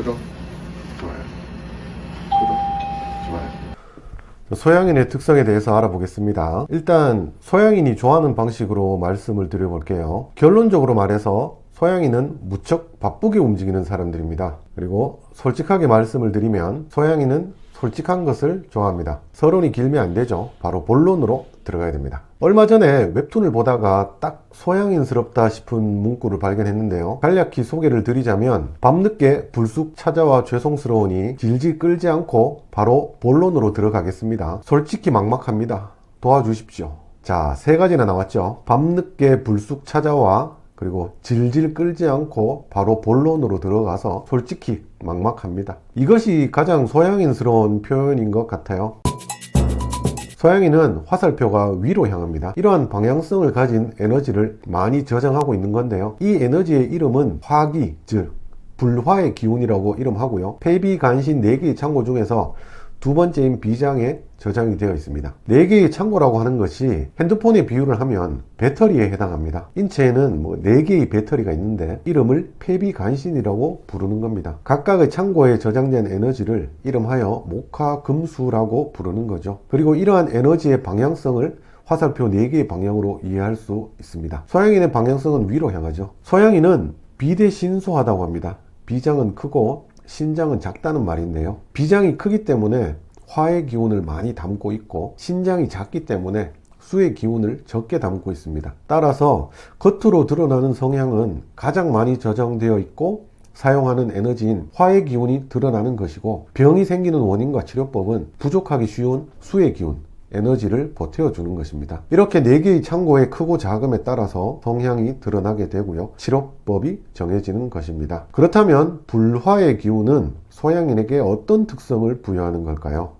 구독, 좋아요. 구독, 좋아요. 소양인의 특성에 대해서 알아보겠습니다. 일단 소양인이 좋아하는 방식으로 말씀을 드려볼게요. 결론적으로 말해서 소양인은 무척 바쁘게 움직이는 사람들입니다. 그리고 솔직하게 말씀을 드리면 소양인은 솔직한 것을 좋아합니다. 서론이 길면 안 되죠. 바로 본론으로 들어가야 됩니다. 얼마 전에 웹툰을 보다가 딱 소양인스럽다 싶은 문구를 발견했는데요. 간략히 소개를 드리자면 밤늦게 불쑥 찾아와 죄송스러우니 질질 끌지 않고 바로 본론으로 들어가겠습니다. 솔직히 막막합니다. 도와주십시오. 자, 세 가지나 나왔죠. 밤늦게 불쑥 찾아와 그리고 질질 끌지 않고 바로 본론으로 들어가서 솔직히 막막합니다. 이것이 가장 소양인스러운 표현인 것 같아요. 소양이는 화살표가 위로 향합니다. 이러한 방향성을 가진 에너지를 많이 저장하고 있는 건데요. 이 에너지의 이름은 화기, 즉 불화의 기운이라고 이름하고요. 폐비, 간신 4개의 창고 중에서 두 번째인 비장에 저장이 되어 있습니다. 4개의 창고라고 하는 것이 핸드폰에 비유를 하면 배터리에 해당합니다. 인체에는 뭐 4개의 배터리가 있는데 이름을 폐비간신이라고 부르는 겁니다. 각각의 창고에 저장된 에너지를 이름하여 목화금수라고 부르는 거죠. 그리고 이러한 에너지의 방향성을 화살표 4개의 방향으로 이해할 수 있습니다. 소양인의 방향성은 위로 향하죠. 소양인은 비대신소하다고 합니다. 비장은 크고 신장은 작다는 말인데요. 비장이 크기 때문에 화의 기운을 많이 담고 있고 신장이 작기 때문에 수의 기운을 적게 담고 있습니다. 따라서 겉으로 드러나는 성향은 가장 많이 저장되어 있고 사용하는 에너지인 화의 기운이 드러나는 것이고 병이 생기는 원인과 치료법은 부족하기 쉬운 수의 기운, 에너지를 보태어주는 것입니다. 이렇게 4개의 창고의 크고 작음에 따라서 성향이 드러나게 되고요. 치료법이 정해지는 것입니다. 그렇다면 불화의 기운은 소양인에게 어떤 특성을 부여하는 걸까요?